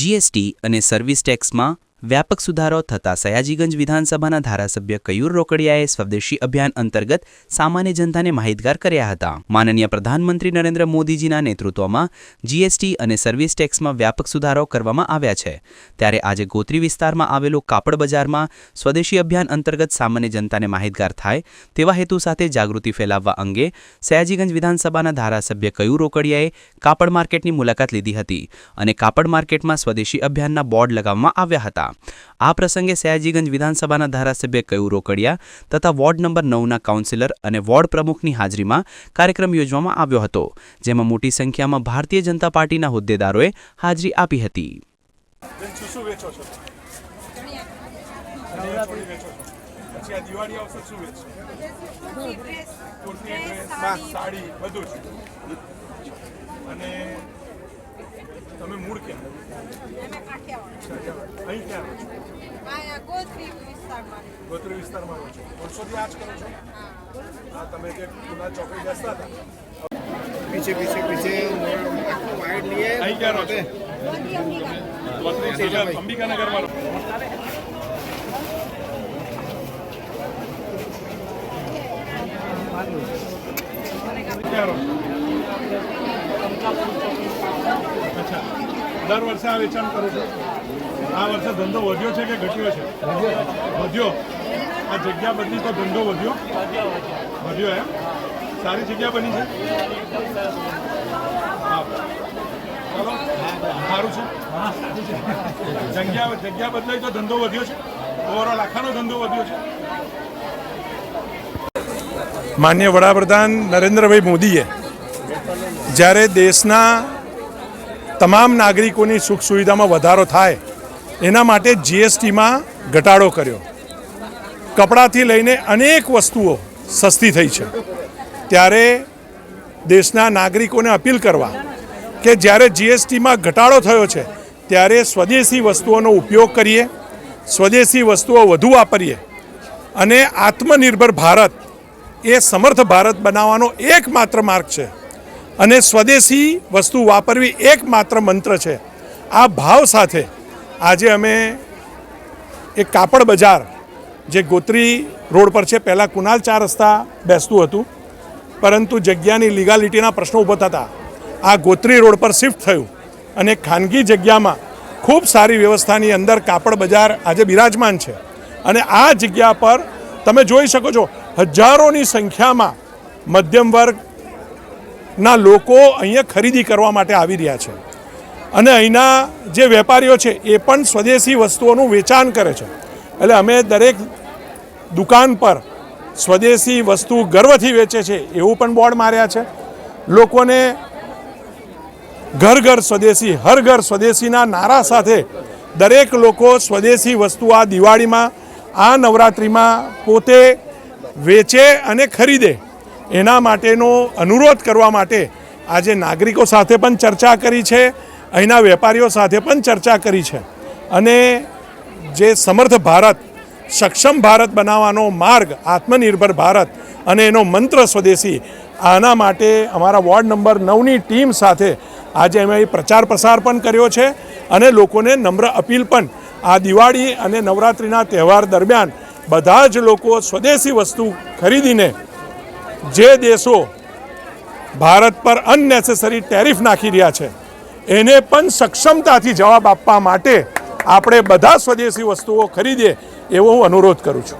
GST અને service ટેક્સમાં વ્યાપક સુધારો થતાં સયાજીગંજ વિધાનસભાના ધારાસભ્ય કયુર રોકડિયાએ સ્વદેશી અભિયાન અંતર્ગત સામાન્ય જનતાને માહિતગાર કર્યા હતા. માનનીય પ્રધાનમંત્રી નરેન્દ્ર મોદીજીના નેતૃત્વમાં જીએસટી અને સર્વિસ ટેક્સમાં વ્યાપક સુધારો કરવામાં આવ્યા છે. ત્યારે આજે ગોત્રી વિસ્તારમાં આવેલું કાપડ બજારમાં સ્વદેશી અભિયાન અંતર્ગત સામાન્ય જનતાને માહિતગાર થાય તેવા હેતુ સાથે જાગૃતિ ફેલાવવા અંગે સયાજીગંજ વિધાનસભાના ધારાસભ્ય કયુર રોકડિયાએ કાપડ માર્કેટની મુલાકાત લીધી હતી અને કાપડ માર્કેટમાં સ્વદેશી અભિયાનના બોર્ડ લગાવવામાં આવ્યા હતા. આ પ્રસંગે સયાજીગંજ વિધાનસભાના ધારાસભ્ય કયુર રોકડિયા તથા વોર્ડ નંબર નવના કાઉન્સિલર અને વોર્ડ પ્રમુખની હાજરીમાં કાર્યક્રમ યોજવામાં આવ્યો હતો જેમાં મોટી સંખ્યામાં ભારતીય જનતા પાર્ટીના હોદ્દેદારોએ હાજરી આપી હતી. પછી આ દિવાળી આવશે શું વેચશો? કુર્તી ડ્રેસ સાડી બધું જ અને તમે મૂળ ક્યાં અહીં ગોત્રી વિસ્તારમાં રહો છો. વર્ષોથી આ જ કરો છો? હા. તમે જે જુના ચોકડી બેસતા હતા. પીછે પીછે પીછે. વાઇડ લીએ અહીં ક્યાં રહો છો? અંબિકાનગરમાં રહો. દર વર્ષે આ વેચાણ કરું છું? આ વર્ષે ધંધો વધ્યો છે કે ઘટ્યો છે? વધ્યો. આ જગ્યા બદલી તો ધંધો વધ્યો? વધ્યો એમ? સારી જગ્યા બની છે? ચાલો. સારું છે? જગ્યા જગ્યા બદલાઈ તો ધંધો વધ્યો છે? ઓવરઓલ આખાનો ધંધો વધ્યો છે? માન્ય વડાપ્રધાન નરેન્દ્રભાઈ મોદીએ જ્યારે દેશના તમામ નાગરિકોની સુખ સુવિધામાં વધારો થાય, એના માટે જીએસટીમાં ઘટાડો કર્યો. કપડાથી લઈને અનેક વસ્તુઓ સસ્તી થઈ છે. ત્યારે દેશના નાગરિકોને અપીલ કરવા કે જ્યારે જીએસટીમાં ઘટાડો થયો છે, ત્યારે સ્વદેશી વસ્તુઓનો ઉપયોગ કરીએ, સ્વદેશી વસ્તુઓ વધુ વાપરીએ અને આત્મનિર્ભર ભારત એ સમર્થ ભારત બનાવવાનો એકમાત્ર માર્ગ છે. અને સ્વદેશી વસ્તુ વાપરવી એકમાત્ર મંત્ર છે. આ ભાવ સાથે આજે અમે એક કાપડ બજાર જે ગોત્રી રોડ પર છે, પહેલાં કુનાલ ચાર રસ્તા બેસતું હતું, પરંતુ જગ્યાની લીગાલિટીના પ્રશ્નો ઊભા થતા આ ગોત્રી રોડ પર શિફ્ટ થયું અને ખાનગી જગ્યામાં ખૂબ સારી વ્યવસ્થાની અંદર કાપડ બજાર આજે બિરાજમાન છે. અને આ જગ્યા પર તમે જોઈ શકો છો, હજારોની સંખ્યામાં મધ્યમ વર્ગના લોકો અહીંયા ખરીદી કરવા માટે આવી રહ્યા છે. અને અહીંના જે વેપારીઓ છે, એ પણ સ્વદેશી વસ્તુઓનું વેચાણ કરે છે. એટલે અમે દરેક દુકાન પર સ્વદેશી વસ્તુ ગર્વથી વેચે છે, એવું પણ બોર્ડ માર્યા છે. લોકોને ઘર ઘર સ્વદેશી, હર ઘર સ્વદેશીના નારા સાથે દરેક લોકો સ્વદેશી વસ્તુ આ દિવાળીમાં, આ નવરાત્રિમાં પોતે વેચે અને ખરીદે. એના માટેનો અનુરોધ કરવા માટે આજે નાગરિકો સાથે પણ ચર્ચા કરી છે, અહીંના વેપારીઓ સાથે પણ ચર્ચા કરી છે. અને જે સમર્થ ભારત, સક્ષમ ભારત બનાવવાનો માર્ગ, આત્મનિર્ભર ભારત અને એનો મંત્ર સ્વદેશી, આના માટે અમારા વોર્ડ નંબર નવની ટીમ સાથે આજે અમે પ્રચાર પ્રસાર પણ કર્યો છે અને લોકોને નમ્ર અપીલ પણ આ દિવાળી અને નવરાત્રિના તહેવાર દરમિયાન બધા જ લોકો સ્વદેશી વસ્તુ ખરીદીને જે દેશો ભારત પર અનનેસેસરી ટેરિફ નાખી રહ્યા છે, એને પણ સક્ષમતાથી જવાબ આપવા માટે આપણે બધા સ્વદેશી વસ્તુઓ ખરીદીએ એવો હું અનુરોધ કરું છું.